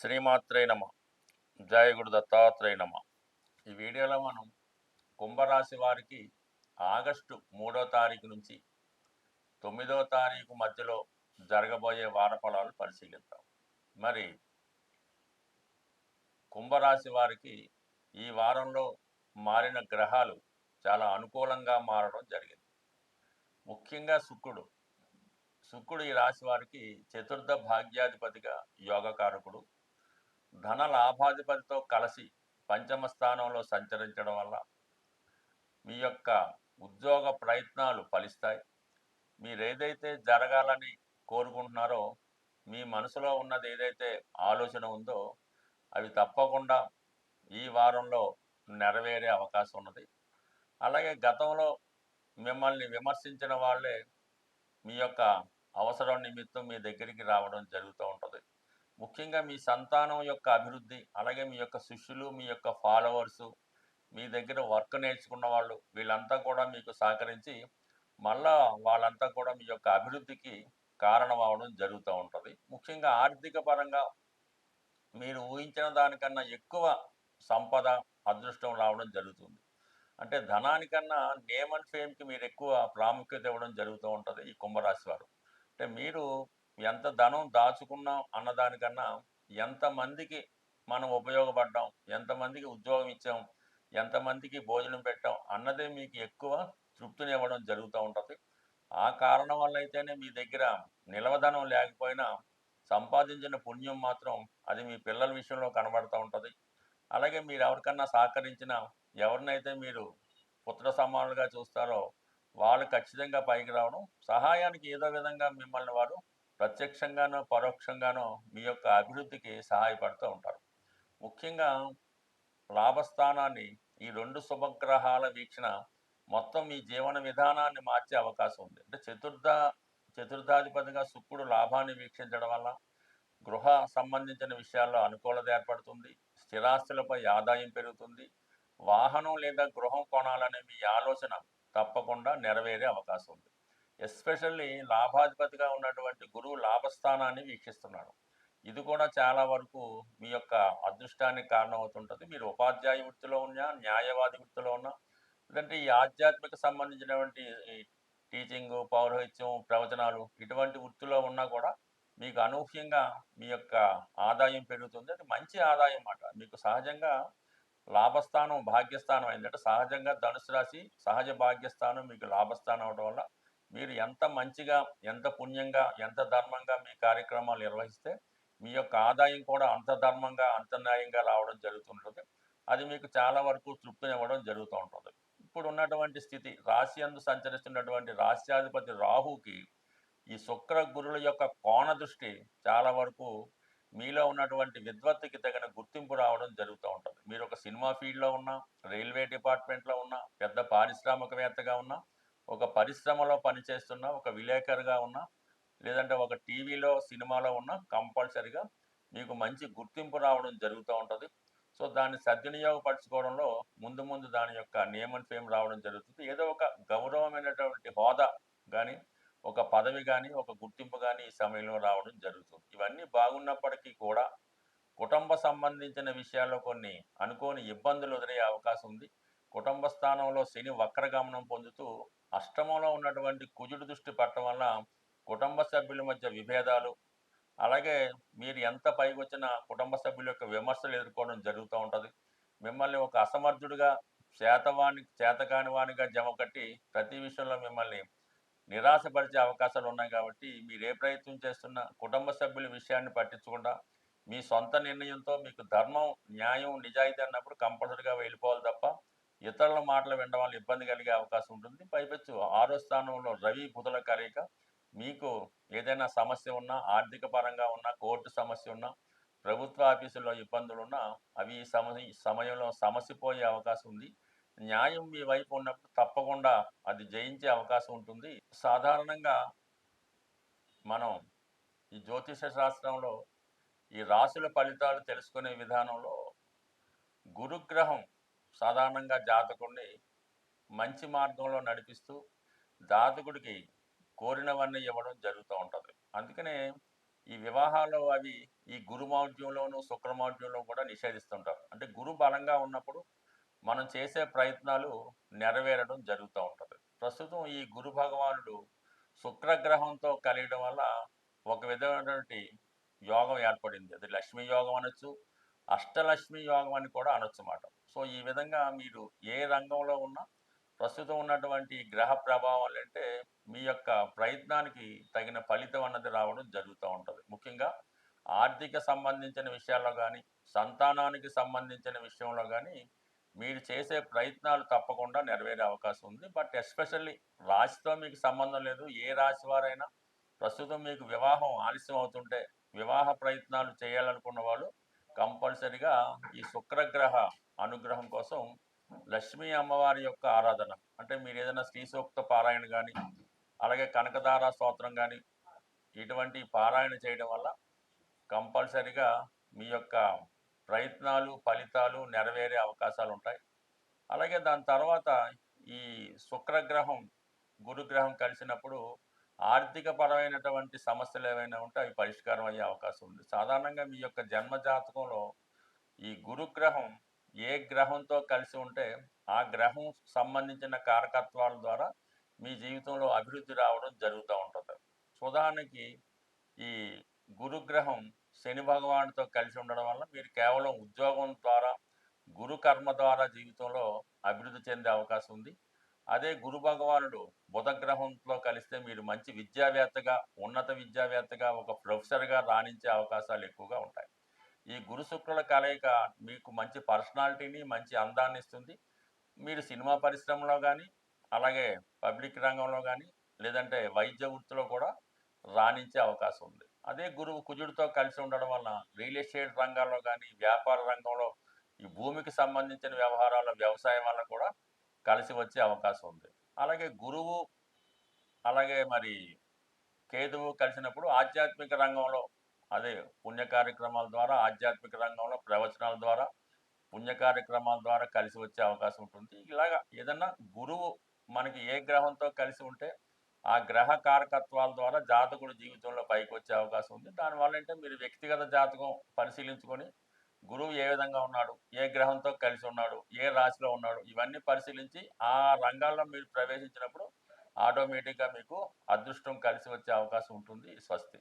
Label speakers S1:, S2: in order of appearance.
S1: శ్రీమాత్రే నమ. జయ గురు దత్తాత్రేయ నమ. ఈ వీడియోలో మనం కుంభరాశి వారికి ఆగస్టు మూడో తారీఖు నుంచి తొమ్మిదో తారీఖు మధ్యలో జరగబోయే వారఫలాలు పరిశీలిద్దాం. మరి కుంభరాశి వారికి ఈ వారంలో మారిన గ్రహాలు చాలా అనుకూలంగా మారడం జరిగింది. ముఖ్యంగా శుక్రుడు శుక్రుడు ఈ రాశి వారికి చతుర్థ భాగ్యాధిపతిగా యోగకారకుడు. ధన లాభాధిపతితో కలిసి పంచమ స్థానంలో సంచరించడం వల్ల మీ యొక్క ఉద్యోగ ప్రయత్నాలు ఫలిస్తాయి. మీరేదైతే జరగాలని కోరుకుంటున్నారో మీ మనసులో ఉన్నది ఏదైతే ఆలోచన ఉందో అవి తప్పకుండా ఈ వారంలో నెరవేరే అవకాశం ఉన్నది. అలాగే గతంలో మిమ్మల్ని విమర్శించిన వాళ్ళే మీ యొక్క అవసరం నిమిత్తం మీ దగ్గరికి రావడం జరుగుతూ ఉంటుంది. ముఖ్యంగా మీ సంతానం యొక్క అభివృద్ధి అలాగే మీ యొక్క శిష్యులు మీ యొక్క ఫాలోవర్సు మీ దగ్గర వర్క్ నేర్చుకున్న వాళ్ళు వీళ్ళంతా కూడా మీకు సహకరించి మళ్ళా వాళ్ళంతా కూడా మీ యొక్క అభివృద్ధికి కారణం అవడం జరుగుతూ ఉంటుంది. ముఖ్యంగా ఆర్థిక పరంగా మీరు ఊహించిన దానికన్నా ఎక్కువ సంపద అదృష్టం రావడం జరుగుతుంది. అంటే ధనానికన్నా నేమ్ అండ్ ఫేమ్కి మీరు ఎక్కువ ప్రాముఖ్యత ఇవ్వడం జరుగుతూ ఉంటుంది ఈ కుంభరాశి వారు. అంటే మీరు ఎంత ధనం దాచుకున్నాం అన్నదానికన్నా ఎంతమందికి మనం ఉపయోగపడ్డాం ఎంతమందికి ఉద్యోగం ఇచ్చాం ఎంతమందికి భోజనం పెట్టాం అన్నదే మీకు ఎక్కువ తృప్తిని ఇవ్వడం జరుగుతూ ఉంటుంది. ఆ కారణం వల్ల అయితేనే మీ దగ్గర నిలవధనం లేకపోయినా సంపాదించిన పుణ్యం మాత్రం అది మీ పిల్లల విషయంలో కనబడుతూ ఉంటుంది. అలాగే మీరు ఎవరికన్నా సహకరించిన ఎవరినైతే మీరు పుత్ర సమానులుగా చూస్తారో వాళ్ళు ఖచ్చితంగా పైకి రావడం సహాయానికి ఏదో విధంగా మిమ్మల్ని వారు ప్రత్యక్షంగానో పరోక్షంగానో మీ యొక్క అభివృద్ధికి సహాయపడుతూ ఉంటారు. ముఖ్యంగా లాభస్థానాన్ని ఈ రెండు శుభగ్రహాల వీక్షణ మొత్తం మీ జీవన విధానాన్ని మార్చే అవకాశం ఉంది. అంటే చతుర్థ చతుర్థాధిపతిగా శుక్రుడు లాభాన్ని వీక్షించడం వల్ల గృహ సంబంధించిన విషయాల్లో అనుకూలత ఏర్పడుతుంది స్థిరాస్తులపై ఆదాయం పెరుగుతుంది వాహనం లేదా గృహం కొనాలనే మీ ఆలోచన తప్పకుండా నెరవేరే అవకాశం ఉంది. ఎస్పెషల్లీ లాభాధిపతిగా ఉన్నటువంటి గురువు లాభస్థానాన్ని వీక్షిస్తున్నాడు. ఇది కూడా చాలా వరకు మీ యొక్క అదృష్టానికి కారణమవుతుంటుంది. మీరు ఉపాధ్యాయ వృత్తిలో ఉన్నా న్యాయవాది వృత్తిలో ఉన్నా లేదంటే ఈ ఆధ్యాత్మిక సంబంధించినటువంటి టీచింగ్ పౌరోహిత్యం ప్రవచనాలు ఇటువంటి వృత్తిలో ఉన్నా కూడా మీకు అనూహ్యంగా మీ యొక్క ఆదాయం పెరుగుతుంది. అది మంచి ఆదాయం అన్నమాట మీకు సహజంగా లాభస్థానం భాగ్యస్థానం అయిందంటే సహజంగా ధనుసు రాశి సహజ భాగ్యస్థానం మీకు లాభస్థానం అవడం వల్ల మీరు ఎంత మంచిగా ఎంత పుణ్యంగా ఎంత ధర్మంగా మీ కార్యక్రమాలు నిర్వహిస్తే మీ యొక్క ఆదాయం కూడా అంత ధర్మంగా అంత న్యాయంగా రావడం జరుగుతుంటుంది. అది మీకు చాలా వరకు తృప్తినివ్వడం జరుగుతూ ఉంటుంది. ఇప్పుడు ఉన్నటువంటి స్థితి రాశి అందు సంచరిస్తున్నటువంటి రాశ్యాధిపతి రాహుకి ఈ శుక్ర గురుల యొక్క కోణ దృష్టి చాలా వరకు మీలో ఉన్నటువంటి విద్వత్తుకి తగిన గుర్తింపు రావడం జరుగుతూ ఉంటుంది. మీరు ఒక సినిమా ఫీల్డ్లో ఉన్నా రైల్వే డిపార్ట్మెంట్లో ఉన్నా పెద్ద పారిశ్రామికవేత్తగా ఉన్నా ఒక పరిశ్రమలో పనిచేస్తున్న ఒక విలేకరుగా ఉన్నా లేదంటే ఒక టీవీలో సినిమాలో ఉన్నా కంపల్సరిగా మీకు మంచి గుర్తింపు రావడం జరుగుతూ ఉంటుంది. సో దాన్ని సద్వినియోగపరచుకోవడంలో ముందు ముందు దాని యొక్క నేమ్ అండ్ ఫేమ్ రావడం జరుగుతుంది. ఏదో ఒక గౌరవమైనటువంటి హోదా కానీ ఒక పదవి కానీ ఒక గుర్తింపు కానీ ఈ సమయంలో రావడం జరుగుతుంది. ఇవన్నీ బాగున్నప్పటికీ కూడా కుటుంబ సంబంధించిన విషయాల్లో కొన్ని అనుకోని ఇబ్బందులు ఎదురయ్యే అవకాశం ఉంది. కుటుంబ స్థానంలో శని వక్రగమనం పొందుతూ అష్టమంలో ఉన్నటువంటి కుజుడు దృష్టి పట్టడం వల్ల కుటుంబ సభ్యుల మధ్య విభేదాలు అలాగే మీరు ఎంత పైకి వచ్చినా కుటుంబ సభ్యుల యొక్క విమర్శలు ఎదుర్కోవడం జరుగుతూ ఉంటుంది. మిమ్మల్ని ఒక అసమర్థుడిగా చేతవాణి చేతకాని వానిగా జమ కట్టి ప్రతి విషయంలో మిమ్మల్ని నిరాశపరిచే అవకాశాలు ఉన్నాయి కాబట్టి మీరు ఏ ప్రయత్నం చేస్తున్నా కుటుంబ సభ్యుల విషయాన్ని పట్టించకుండా మీ సొంత నిర్ణయంతో మీకు ధర్మం న్యాయం నిజాయితీ అన్నప్పుడు కంపల్సరీగా వెళ్ళిపోవాలి తప్ప ఇతరుల మాటలు వినడం వల్ల ఇబ్బంది కలిగే అవకాశం ఉంటుంది. పైపెచ్చు ఆరో స్థానంలో రవి బుధుల కలయిక. మీకు ఏదైనా సమస్య ఉన్నా ఆర్థిక పరంగా ఉన్నా కోర్టు సమస్య ఉన్నా ప్రభుత్వ ఆఫీసుల్లో ఇబ్బందులు ఉన్నా అవి ఈ సమ ఈ సమయంలో సమసిపోయే అవకాశం ఉంది. న్యాయం మీ వైపు ఉన్నప్పుడు తప్పకుండా అది జయించే అవకాశం ఉంటుంది. సాధారణంగా మనం ఈ జ్యోతిష శాస్త్రంలో ఈ రాశుల ఫలితాలు తెలుసుకునే విధానంలో గురుగ్రహం సాధారణంగా జాతకుడిని మంచి మార్గంలో నడిపిస్తూ జాతకుడికి కోరినవన్నీ ఇవ్వడం జరుగుతూ ఉంటుంది. అందుకనే ఈ వివాహాలు అవి ఈ గురుమౌఢ్యంలోను శుక్రమౌఢ్యంలో కూడా నిషేధిస్తుంటారు. అంటే గురు బలంగా ఉన్నప్పుడు మనం చేసే ప్రయత్నాలు నెరవేరడం జరుగుతూ ఉంటుంది. ప్రస్తుతం ఈ గురు భగవానుడు శుక్రగ్రహంతో కలియడం వల్ల ఒక విధమైనటువంటి యోగం ఏర్పడింది. అది లక్ష్మీ యోగం అనొచ్చు అష్టలక్ష్మి యోగం అని కూడా అనొచ్చు అన్నమాట సో ఈ విధంగా మీరు ఏ రంగంలో ఉన్నా ప్రస్తుతం ఉన్నటువంటి గ్రహ ప్రభావాలు అంటే మీ యొక్క ప్రయత్నానికి తగిన ఫలితం అన్నది రావడం జరుగుతూ ఉంటుంది. ముఖ్యంగా ఆర్థిక సంబంధించిన విషయాల్లో కానీ సంతానానికి సంబంధించిన విషయంలో కానీ మీరు చేసే ప్రయత్నాలు తప్పకుండా నెరవేరే అవకాశం ఉంది. బట్ ఎస్పెషల్లీ రాశితో మీకు సంబంధం లేదు. ఏ రాశి వారైనా ప్రస్తుతం మీకు వివాహం ఆలస్యం అవుతుంటే వివాహ ప్రయత్నాలు చేయాలనుకున్న వాళ్ళు కంపల్సరిగా ఈ శుక్రగ్రహ అనుగ్రహం కోసం లక్ష్మీ అమ్మవారి యొక్క ఆరాధన. అంటే మీరు ఏదైనా శ్రీ సూక్త పారాయణ కానీ అలాగే కనకదార స్తోత్రం కానీ ఇటువంటి పారాయణ చేయడం వల్ల కంపల్సరిగా మీ యొక్క ప్రయత్నాలు ఫలితాలు నెరవేరే అవకాశాలు ఉంటాయి అలాగే దాని తర్వాత ఈ శుక్రగ్రహం గురుగ్రహం కలిసినప్పుడు ఆర్థిక పరమైనటువంటి సమస్యలు ఏవైనా ఉంటే అవి పరిష్కారం అయ్యే అవకాశం ఉంది. సాధారణంగా మీ యొక్క జన్మ జాతకంలో ఈ గురుగ్రహం ఏ గ్రహంతో కలిసి ఉంటే ఆ గ్రహం సంబంధించిన కారకత్వాల ద్వారా మీ జీవితంలో అభివృద్ధి రావడం జరుగుతూ ఉంటుంది. ఉదాహరణకి ఈ గురుగ్రహం శని భగవానుడితో కలిసి ఉండడం వల్ల మీరు కేవలం ఉద్యోగం ద్వారా గురు కర్మ ద్వారా జీవితంలో అభివృద్ధి చెందే అవకాశం ఉంది. అదే గురు భగవానుడు బుధ గ్రహంతో కలిస్తే మీరు మంచి విద్యావేత్తగా ఉన్నత విద్యావేత్తగా ఒక ప్రొఫెసర్గా రాణించే అవకాశాలు ఎక్కువగా ఉంటాయి. ఈ గురు శుక్రుల కలయిక మీకు మంచి పర్సనాలిటీని మంచి అందాన్ని ఇస్తుంది. మీరు సినిమా పరిశ్రమలో కానీ అలాగే పబ్లిక్ రంగంలో కానీ లేదంటే వైద్య వృత్తిలో కూడా రాణించే అవకాశం ఉంది. అదే గురువు కుజుడితో కలిసి ఉండడం వలన రియల్ ఎస్టేట్ రంగాల్లో కానీ వ్యాపార రంగంలో ఈ భూమికి సంబంధించిన వ్యవహారాల వ్యవసాయం వల్ల కూడా కలిసి వచ్చే అవకాశం ఉంది. అలాగే గురువు అలాగే మరి కేతువు కలిసినప్పుడు ఆధ్యాత్మిక రంగంలో అదే పుణ్య కార్యక్రమాల ద్వారా ఆధ్యాత్మిక రంగంలో ప్రవచనాల ద్వారా పుణ్య కార్యక్రమాల ద్వారా కలిసి వచ్చే అవకాశం ఉంటుంది. ఇలాగా ఏదన్నా గురువు మనకి ఏ గ్రహంతో కలిసి ఉంటే ఆ గ్రహ కారకత్వాల ద్వారా జాతకుడు జీవితంలో పైకి వచ్చే అవకాశం ఉంది. దానివల్ల అంటే మీరు వ్యక్తిగత జాతకం పరిశీలించుకొని గురువు ఏ విధంగా ఉన్నాడు ఏ గ్రహంతో కలిసి ఉన్నాడు ఏ రాశిలో ఉన్నాడు ఇవన్నీ పరిశీలించి ఆ రంగాల్లో మీరు ప్రవేశించినప్పుడు ఆటోమేటిక్గా మీకు అదృష్టం కలిసి వచ్చే అవకాశం ఉంటుంది. స్వస్తి.